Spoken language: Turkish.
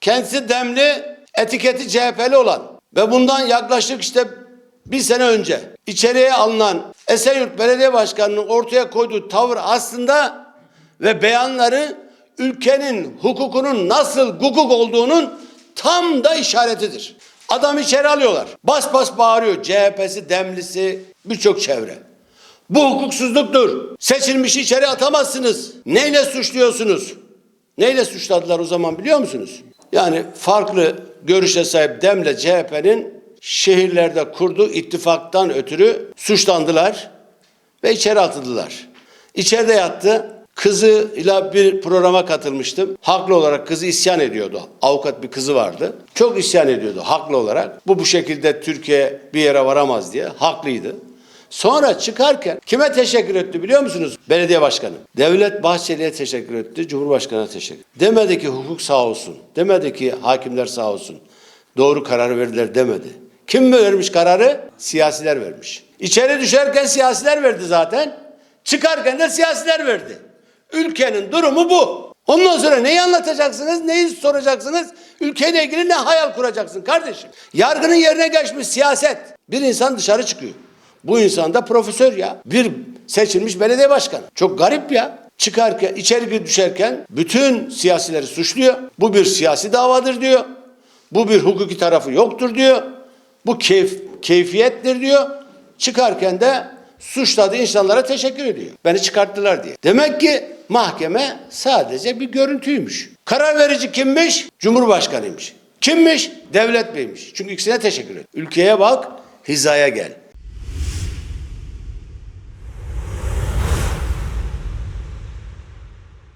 Kendisi demli, etiketi CHP'li olan ve bundan yaklaşık işte bir sene önce içeriye alınan Esenyurt Belediye Başkanı'nın ortaya koyduğu tavır aslında ve beyanları ülkenin hukukunun nasıl hukuk olduğunun tam da işaretidir. Adam içeri alıyorlar. Bas bas bağırıyor. CHP'si, demlisi, birçok çevre. Bu hukuksuzluktur. Seçilmişi içeri atamazsınız. Neyle suçluyorsunuz? Neyle suçladılar o zaman biliyor musunuz? Yani farklı görüşe sahip Demle CHP'nin şehirlerde kurduğu ittifaktan ötürü suçlandılar ve içeri atıldılar. İçeride yattı. Kızıyla bir programa katılmıştım. Haklı olarak kızı isyan ediyordu. Avukat bir kızı vardı. Çok isyan ediyordu haklı olarak. Bu bu şekilde Türkiye bir yere varamaz diye. Haklıydı. Sonra çıkarken kime teşekkür etti biliyor musunuz? Belediye başkanı. Devlet Bahçeli'ye teşekkür etti, Cumhurbaşkanı'na teşekkür. Demedi ki hukuk sağ olsun. Demedi ki hakimler sağ olsun. Doğru kararı verdiler demedi. Kim mi vermiş kararı? Siyasiler vermiş. İçeri düşerken siyasiler verdi zaten. Çıkarken de siyasiler verdi. Ülkenin durumu bu. Ondan sonra neyi anlatacaksınız, neyi soracaksınız? Ülkeyle ilgili ne hayal kuracaksın kardeşim? Yargının yerine geçmiş siyaset. Bir insan dışarı çıkıyor. Bu insan da profesör ya. Bir seçilmiş belediye başkanı. Çok garip ya. Çıkarken, içeri düşerken bütün siyasileri suçluyor. Bu bir siyasi davadır diyor. Bu bir hukuki tarafı yoktur diyor. Bu keyf, keyfiyettir diyor. Çıkarken de suçladığı insanlara teşekkür ediyor. Beni çıkarttılar diye. Demek ki mahkeme sadece bir görüntüymüş. Karar verici kimmiş? Cumhurbaşkanıymış. Kimmiş? Devlet beymiş. Çünkü ikisine teşekkür et. Ülkeye bak, hizaya gel.